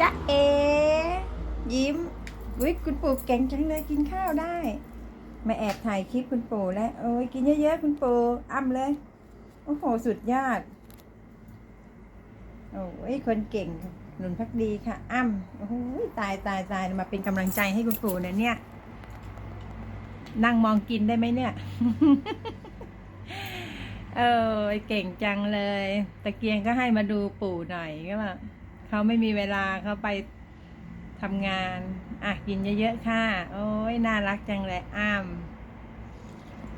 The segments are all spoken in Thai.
จ๊ะเอ ยิ้มวิคุณปู่เก่งจังเลยกินข้าวได้ มาแอบถ่ายคลิปคุณปู่แล้วโอ้ยกินเยอะๆคุณปู่อ้ำเลย โอ้โหสุดยอดโอ้ยคนเก่งหนุนพักดีค่ะ อ้ำโอ้โหตายตายตายมาเป็นกำลังใจให้คุณปู่นะเนี่ย นั่งมองกินได้ไหมเนี่ยเออเก่งจังเลย ตะเกียงก็ให้มาดูปู่หน่อยก็ว่า เขาไม่มีเวลาเขาไปทำงาน อะ กินเยอะๆค่ะ โอ้ยน่ารักจังเลยอ้าม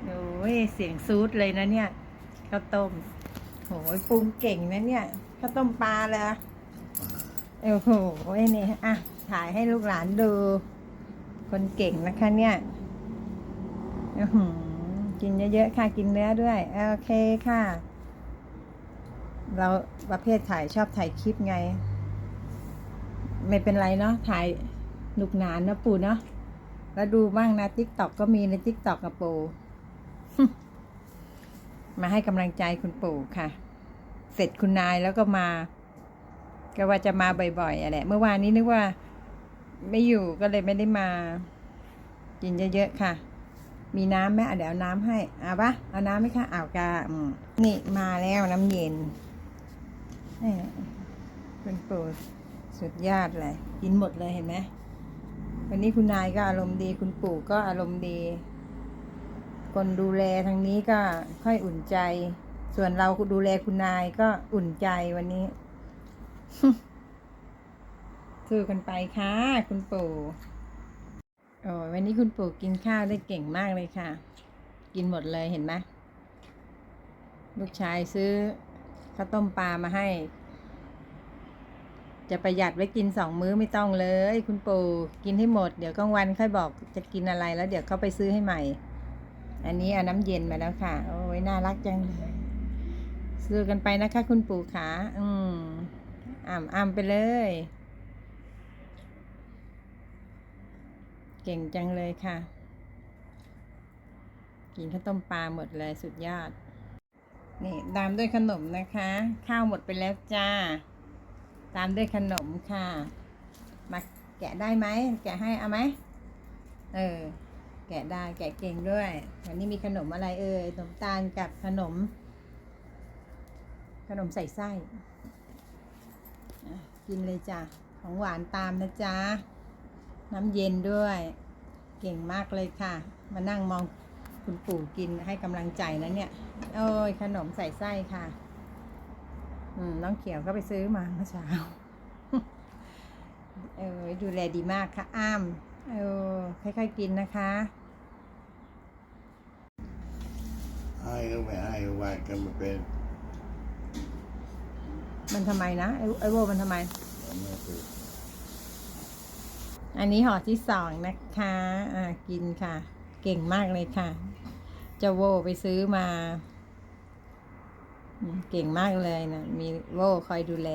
โอ้ยเสียงซูดเลยนะเนี่ยข้าวต้มโอ้ยปรุงเก่งนะเนี่ยข้าวต้มปลาเลยโอ้โหเนี่ยอะถ่ายให้ลูกหลานดู คนเก่งนะคะเนี่ยอื้อหือกินเยอะๆค่ะกินเนื้อด้วย โอเคค่ะ เราประเภทถ่ายชอบถ่ายคลิปไง ไม่เป็นไรเนาะถ่ายหนุกหนานนะปู่เนาะแล้วดูบ้างนะทิกตอกก็มีในทิกตอกกับปู่มาให้กำลังใจคุณปู่ค่ะ เสร็จคุณนายแล้วก็มา ก็ว่าจะมาบ่อยๆอะไรเมื่อวานนี้นึกว่า ไม่อยู่ก็เลยไม่ได้มา กินเยอะๆค่ะ มีน้ำไหมอะเดี๋ยวน้ำให้เอาปะเอาน้ำไหมคะเอากาอืมนี่มาแล้วน้ำเย็นนี่คุณปู่ สุดยอดเลยกินหมดเลยเห็นไหมวันนี้คุณนายก็อารมณ์ดีคุณปู่ก็อารมณ์ดี คนดูแลทางนี้ก็ค่อยอุ่นใจ ส่วนเราดูแลคุณนายก็อุ่นใจวันนี้สู้กันไปค่ะ คุณปู่โอ้วันนี้คุณปู่กินข้าวได้เก่งมากเลยค่ะ กินหมดเลยเห็นไหมลูกชายซื้อข้าวต้มปลามาให้ จะประหยัดไว้กินสองมื้อไม่ต้องเลย คุณปู่กินให้หมดเดี๋ยวกลางวันค่อยบอกจะกินอะไรแล้วเดี๋ยวเขาไปซื้อให้ใหม่ อันนี้เอาน้ำเย็นมาแล้วค่ะ โอ้ยน่ารักจังเลยซื้อกันไปนะคะ คุณปู่ขาอืมอ่ำอ่ำไปเลย เก่งจังเลยค่ะ กินข้าวต้มปลาหมดเลยสุดยอด นี่ตามด้วยขนมนะคะ ข้าวหมดไปแล้วจ้า ตามด้วยขนมค่ะ มาแกะได้ไหม แกะให้เอาไหม เออ แกะได้ แกะเก่งด้วย วันนี้มีขนมอะไรเอ่ย ขนมตาลกับขนม ขนมใส่ไส้ กินเลยจ้ะ ของหวานตามนะจ๊ะ น้ำเย็นด้วย เก่งมากเลยค่ะ มานั่งมองคุณปู่กินให้กำลังใจนะเนี่ย โอ้ย ขนมใส่ไส้ค่ะ น้องเขียวก็ไปซื้อมาเมื่อเช้าเออดูแลดีมากค่ะ อ้ามเออค่อยๆกินนะคะให้ก็ไม่ให้วาดกันมาเป็น มันทำไมนะ ไอ้ไอโวมันทำไมไม่ถูกอันนี้ห่อที่สองนะคะ อ่า กินค่ะ เก่งมากเลยค่ะเจ้าโวไปซื้อมาอืม เก่งมากเลยนะ มีโวคอยดูแล